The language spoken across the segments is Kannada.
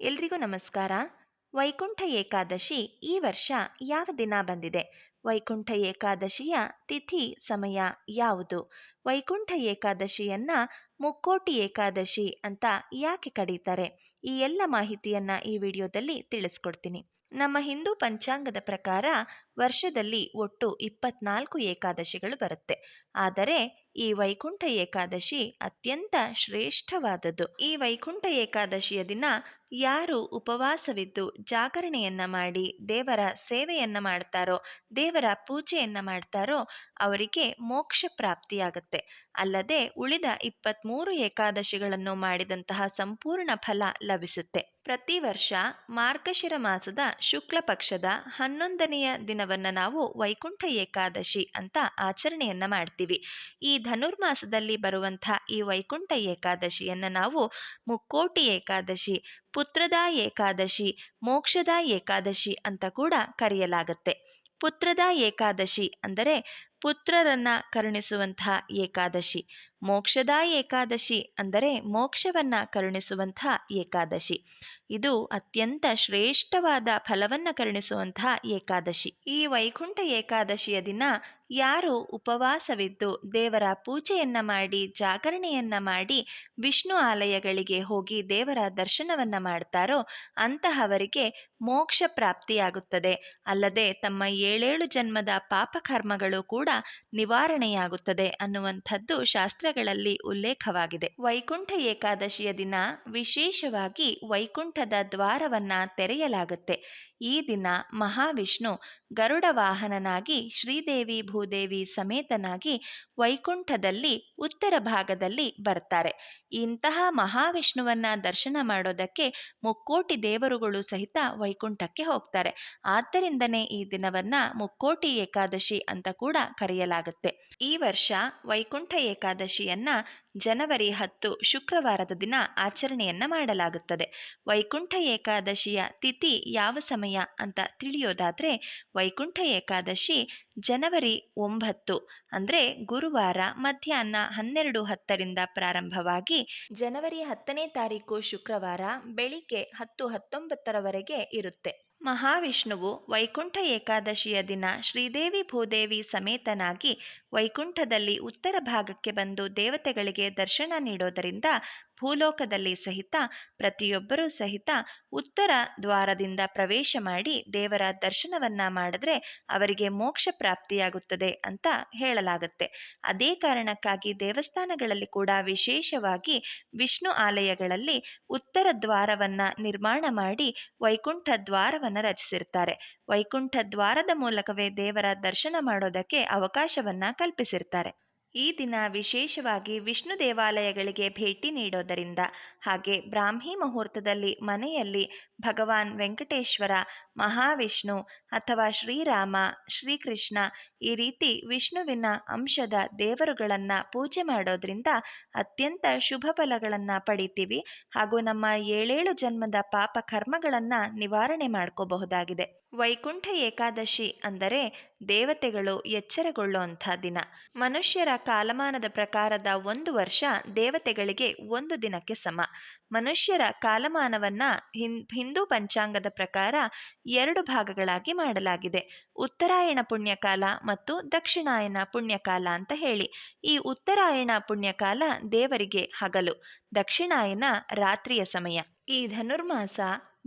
ಎಲ್ರಿಗೂ ನಮಸ್ಕಾರ. ವೈಕುಂಠ ಏಕಾದಶಿ ಈ ವರ್ಷ ಯಾವ ದಿನ ಬಂದಿದೆ? ವೈಕುಂಠ ಏಕಾದಶಿಯ ತಿಥಿ ಸಮಯ ಯಾವುದು? ವೈಕುಂಠ ಏಕಾದಶಿಯನ್ನ ಮುಕ್ಕೋಟಿ ಏಕಾದಶಿ ಅಂತ ಯಾಕೆ ಕರೀತಾರೆ? ಈ ಎಲ್ಲ ಮಾಹಿತಿಯನ್ನ ಈ ವಿಡಿಯೋದಲ್ಲಿ ತಿಳಿಸ್ಕೊಡ್ತೀನಿ. ನಮ್ಮ ಹಿಂದೂ ಪಂಚಾಂಗದ ಪ್ರಕಾರ ವರ್ಷದಲ್ಲಿ ಒಟ್ಟು ಇಪ್ಪತ್ನಾಲ್ಕು ಏಕಾದಶಿಗಳು ಬರುತ್ತೆ. ಆದರೆ ಈ ವೈಕುಂಠ ಏಕಾದಶಿ ಅತ್ಯಂತ ಶ್ರೇಷ್ಠವಾದದ್ದು. ಈ ವೈಕುಂಠ ಏಕಾದಶಿಯ ದಿನ ಯಾರು ಉಪವಾಸವಿದ್ದು ಜಾಗರಣೆಯನ್ನ ಮಾಡಿ ದೇವರ ಸೇವೆಯನ್ನ ಮಾಡ್ತಾರೋ, ದೇವರ ಪೂಜೆಯನ್ನ ಮಾಡ್ತಾರೋ ಅವರಿಗೆ ಮೋಕ್ಷ ಪ್ರಾಪ್ತಿಯಾಗತ್ತೆ. ಅಲ್ಲದೆ ಉಳಿದ ಇಪ್ಪತ್ಮೂರು ಏಕಾದಶಿಗಳನ್ನು ಮಾಡಿದಂತಹ ಸಂಪೂರ್ಣ ಫಲ ಲಭಿಸುತ್ತೆ. ಪ್ರತಿ ವರ್ಷ ಮಾರ್ಗಶಿರ ಮಾಸದ ಶುಕ್ಲ ಪಕ್ಷದ ಹನ್ನೊಂದನೆಯ ದಿನವನ್ನ ನಾವು ವೈಕುಂಠ ಏಕಾದಶಿ ಅಂತ ಆಚರಣೆಯನ್ನ ಮಾಡ್ತೀವಿ. ಈ ಧನುರ್ಮಾಸದಲ್ಲಿ ಬರುವಂಥ ಈ ವೈಕುಂಠ ಏಕಾದಶಿಯನ್ನ ನಾವು ಮುಕ್ಕೋಟಿ ಏಕಾದಶಿ ಪುತ್ರದ ಏಕಾದಶಿ ಮೋಕ್ಷದ ಏಕಾದಶಿ ಅಂತ ಕೂಡ ಕರೆಯಲಾಗುತ್ತೆ. ಪುತ್ರದ ಏಕಾದಶಿ ಅಂದರೆ ಪುತ್ರರನ್ನ ಕರುಣಿಸುವಂತಹ ಏಕಾದಶಿ. ಮೋಕ್ಷದ ಏಕಾದಶಿ ಅಂದರೆ ಮೋಕ್ಷವನ್ನ ಕರುಣಿಸುವಂಥ ಏಕಾದಶಿ. ಇದು ಅತ್ಯಂತ ಶ್ರೇಷ್ಠವಾದ ಫಲವನ್ನ ಕರುಣಿಸುವಂತಹ ಏಕಾದಶಿ. ಈ ವೈಕುಂಠ ಏಕಾದಶಿಯ ದಿನ ಯಾರು ಉಪವಾಸವಿದ್ದು, ದೇವರ ಪೂಜೆಯನ್ನ ಮಾಡಿ, ಜಾಗರಣೆಯನ್ನ ಮಾಡಿ, ವಿಷ್ಣು ಆಲಯಗಳಿಗೆ ಹೋಗಿ ದೇವರ ದರ್ಶನವನ್ನ ಮಾಡ್ತಾರೋ ಅಂತಹವರಿಗೆ ಮೋಕ್ಷ ಪ್ರಾಪ್ತಿಯಾಗುತ್ತದೆ. ಅಲ್ಲದೆ ತಮ್ಮ ಏಳೇಳು ಜನ್ಮದ ಪಾಪಕರ್ಮಗಳು ಕೂಡ ನಿವಾರಣೆಯಾಗುತ್ತದೆ ಅನ್ನುವಂಥದ್ದು ಶಾಸ್ತ್ರಗಳಲ್ಲಿ ಉಲ್ಲೇಖವಾಗಿದೆ. ವೈಕುಂಠ ಏಕಾದಶಿಯ ದಿನ ವಿಶೇಷವಾಗಿ ವೈಕುಂಠದ ದ್ವಾರವನ್ನ ತೆರೆಯಲಾಗುತ್ತೆ. ಈ ದಿನ ಮಹಾವಿಷ್ಣು ಗರುಡ ವಾಹನನಾಗಿ ಶ್ರೀದೇವಿ ಭೂದೇವಿ ಸಮೇತನಾಗಿ ವೈಕುಂಠದಲ್ಲಿ ಉತ್ತರ ಭಾಗದಲ್ಲಿ ಬರ್ತಾರೆ. ಇಂತಹ ಮಹಾವಿಷ್ಣುವನ್ನ ದರ್ಶನ ಮಾಡೋದಕ್ಕೆ ಮುಕ್ಕೋಟಿ ದೇವರುಗಳು ಸಹಿತ ವೈಕುಂಠಕ್ಕೆ ಹೋಗ್ತಾರೆ. ಆದ್ದರಿಂದನೇ ಈ ದಿನವನ್ನ ಮುಕ್ಕೋಟಿ ಏಕಾದಶಿ ಅಂತ ಕೂಡ ಕರೆಯಲಾಗುತ್ತೆ. ಈ ವರ್ಷ ವೈಕುಂಠ ಏಕಾದಶಿಯನ್ನ ಜನವರಿ ಹತ್ತು ಶುಕ್ರವಾರದ ದಿನ ಆಚರಣೆಯನ್ನ ಮಾಡಲಾಗುತ್ತದೆ. ವೈಕುಂಠ ಏಕಾದಶಿಯ ತಿಥಿ ಯಾವ ಸಮಯ ಅಂತ ತಿಳಿಯೋದಾದ್ರೆ ವೈಕುಂಠ ಏಕಾದಶಿ ಜನವರಿ ಒಂಬತ್ತು ಅಂದ್ರೆ ಗುರುವಾರ ಮಧ್ಯಾಹ್ನ ಹನ್ನೆರಡು ಹತ್ತರಿಂದ ಪ್ರಾರಂಭವಾಗಿ ಜನವರಿ ಹತ್ತನೇ ತಾರೀಕು ಶುಕ್ರವಾರ ಬೆಳಿಗ್ಗೆ ಹತ್ತು ಹತ್ತೊಂಬತ್ತರವರೆಗೆ ಇರುತ್ತೆ. ಮಹಾವಿಷ್ಣುವು ವೈಕುಂಠ ಏಕಾದಶಿಯ ದಿನ ಶ್ರೀದೇವಿ ಭೂದೇವಿ ಸಮೇತನಾಗಿ ವೈಕುಂಠದಲ್ಲಿ ಉತ್ತರ ಭಾಗಕ್ಕೆ ಬಂದು ದೇವತೆಗಳಿಗೆ ದರ್ಶನ ನೀಡೋದರಿಂದ ಭೂಲೋಕದಲ್ಲಿ ಸಹಿತ, ಪ್ರತಿಯೊಬ್ಬರೂ ಸಹಿತ ಉತ್ತರ ದ್ವಾರದಿಂದ ಪ್ರವೇಶ ಮಾಡಿ ದೇವರ ದರ್ಶನವನ್ನ ಮಾಡಿದ್ರೆ ಅವರಿಗೆ ಮೋಕ್ಷ ಪ್ರಾಪ್ತಿಯಾಗುತ್ತದೆ ಅಂತ ಹೇಳಲಾಗುತ್ತೆ. ಅದೇ ಕಾರಣಕ್ಕಾಗಿ ದೇವಸ್ಥಾನಗಳಲ್ಲಿ ಕೂಡ ವಿಶೇಷವಾಗಿ ವಿಷ್ಣು ಆಲಯಗಳಲ್ಲಿ ಉತ್ತರ ದ್ವಾರವನ್ನ ನಿರ್ಮಾಣ ಮಾಡಿ ವೈಕುಂಠ ದ್ವಾರವನ್ನ ರಚಿಸಿರ್ತಾರೆ. ವೈಕುಂಠ ದ್ವಾರದ ಮೂಲಕವೇ ದೇವರ ದರ್ಶನ ಮಾಡೋದಕ್ಕೆ ಅವಕಾಶವನ್ನ ಕಲ್ಪಿಸಿರ್ತಾರೆ. ಈ ದಿನ ವಿಶೇಷವಾಗಿ ವಿಷ್ಣು ದೇವಾಲಯಗಳಿಗೆ ಭೇಟಿ ನೀಡೋದರಿಂದ, ಹಾಗೆ ಬ್ರಾಹ್ಮಿ ಮುಹೂರ್ತದಲ್ಲಿ ಮನೆಯಲ್ಲಿ ಭಗವಾನ್ ವೆಂಕಟೇಶ್ವರ, ಮಹಾವಿಷ್ಣು ಅಥವಾ ಶ್ರೀರಾಮ, ಶ್ರೀಕೃಷ್ಣ ಈ ರೀತಿ ವಿಷ್ಣುವಿನ ಅಂಶದ ದೇವರುಗಳನ್ನ ಪೂಜೆ ಮಾಡೋದ್ರಿಂದ ಅತ್ಯಂತ ಶುಭ ಫಲಗಳನ್ನ ಪಡಿತೀವಿ ಹಾಗೂ ನಮ್ಮ ಏಳೇಳು ಜನ್ಮದ ಪಾಪ ಕರ್ಮಗಳನ್ನ ನಿವಾರಣೆ ಮಾಡ್ಕೋಬಹುದಾಗಿದೆ. ವೈಕುಂಠ ಏಕಾದಶಿ ಅಂದರೆ ದೇವತೆಗಳು ಎಚ್ಚರಗೊಳ್ಳುವಂಥ ದಿನ. ಮನುಷ್ಯರ ಕಾಲಮಾನದ ಪ್ರಕಾರದ ಒಂದು ವರ್ಷ ದೇವತೆಗಳಿಗೆ ಒಂದು ದಿನಕ್ಕೆ ಸಮ. ಮನುಷ್ಯರ ಕಾಲಮಾನವನ್ನ ಹಿಂದೂ ಪಂಚಾಂಗದ ಪ್ರಕಾರ ಎರಡು ಭಾಗಗಳಾಗಿ ಮಾಡಲಾಗಿದೆ. ಉತ್ತರಾಯಣ ಪುಣ್ಯಕಾಲ ಮತ್ತು ದಕ್ಷಿಣಾಯನ ಪುಣ್ಯಕಾಲ ಅಂತ ಹೇಳಿ. ಈ ಉತ್ತರಾಯಣ ಪುಣ್ಯಕಾಲ ದೇವರಿಗೆ ಹಗಲು ದಕ್ಷಿಣಾಯನ ರಾತ್ರಿಯ ಸಮಯ. ಈ ಧನುರ್ಮಾಸ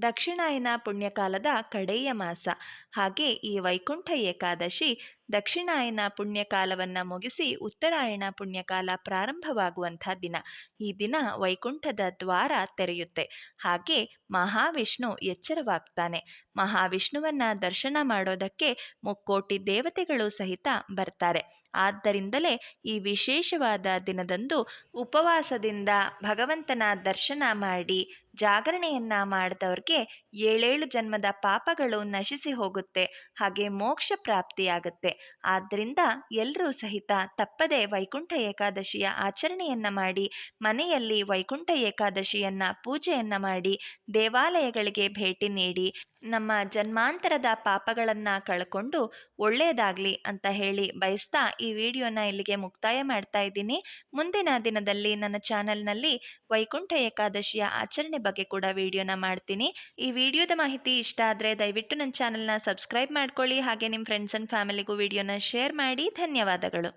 ದಕ್ಷಿಣಾಯನ ಪುಣ್ಯಕಾಲದ ಕಡೆಯ ಮಾಸ. ಹಾಗೆ ಈ ವೈಕುಂಠ ಏಕಾದಶಿ ದಕ್ಷಿಣಾಯನ ಪುಣ್ಯಕಾಲವನ್ನು ಮುಗಿಸಿ ಉತ್ತರಾಯಣ ಪುಣ್ಯಕಾಲ ಪ್ರಾರಂಭವಾಗುವಂಥ ದಿನ. ಈ ದಿನ ವೈಕುಂಠದ ದ್ವಾರ ತೆರೆಯುತ್ತೆ. ಹಾಗೆ ಮಹಾವಿಷ್ಣು ಎಚ್ಚರವಾಗ್ತಾನೆ. ಮಹಾವಿಷ್ಣುವನ್ನ ದರ್ಶನ ಮಾಡೋದಕ್ಕೆ ಮುಕ್ಕೋಟಿ ದೇವತೆಗಳು ಸಹಿತ ಬರ್ತಾರೆ. ಆದ್ದರಿಂದಲೇ ಈ ವಿಶೇಷವಾದ ದಿನದಂದು ಉಪವಾಸದಿಂದ ಭಗವಂತನ ದರ್ಶನ ಮಾಡಿ ಜಾಗರಣೆಯನ್ನ ಮಾಡಿದವ್ರಿಗೆ ಏಳೇಳು ಜನ್ಮದ ಪಾಪಗಳು ನಶಿಸಿ ಹೋಗುತ್ತೆ. ಹಾಗೆ ಮೋಕ್ಷ ಪ್ರಾಪ್ತಿಯಾಗುತ್ತೆ. ಆದ್ದರಿಂದ ಎಲ್ಲರೂ ಸಹಿತ ತಪ್ಪದೆ ವೈಕುಂಠ ಏಕಾದಶಿಯ ಆಚರಣೆಯನ್ನ ಮಾಡಿ, ಮನೆಯಲ್ಲಿ ವೈಕುಂಠ ಏಕಾದಶಿಯನ್ನ ಪೂಜೆಯನ್ನ ಮಾಡಿ, ದೇವಾಲಯಗಳಿಗೆ ಭೇಟಿ ನೀಡಿ ನಮ್ಮ ಜನ್ಮಾಂತರದ ಪಾಪಗಳನ್ನು ಕಳ್ಕೊಂಡು ಒಳ್ಳೆಯದಾಗಲಿ ಅಂತ ಹೇಳಿ ಬಯಸ್ತಾ ಈ ವಿಡಿಯೋನ ಇಲ್ಲಿಗೆ ಮುಕ್ತಾಯ ಮಾಡ್ತಾ ಇದ್ದೀನಿ. ಮುಂದಿನ ದಿನದಲ್ಲಿ ನನ್ನ ಚಾನೆಲ್ನಲ್ಲಿ ವೈಕುಂಠ ಏಕಾದಶಿಯ ಆಚರಣೆ ಬಗ್ಗೆ ಕೂಡ ವಿಡಿಯೋನ ಮಾಡ್ತೀನಿ. ಈ ವಿಡಿಯೋದ ಮಾಹಿತಿ ಇಷ್ಟ ಆದರೆ ದಯವಿಟ್ಟು ನನ್ನ ಚಾನಲ್ನ ಸಬ್ಸ್ಕ್ರೈಬ್ ಮಾಡ್ಕೊಳ್ಳಿ. ಹಾಗೆ ನಿಮ್ಮ ಫ್ರೆಂಡ್ಸ್ ಆ್ಯಂಡ್ ಫ್ಯಾಮಿಲಿಗೂ ವಿಡಿಯೋನ ಶೇರ್ ಮಾಡಿ. ಧನ್ಯವಾದಗಳು.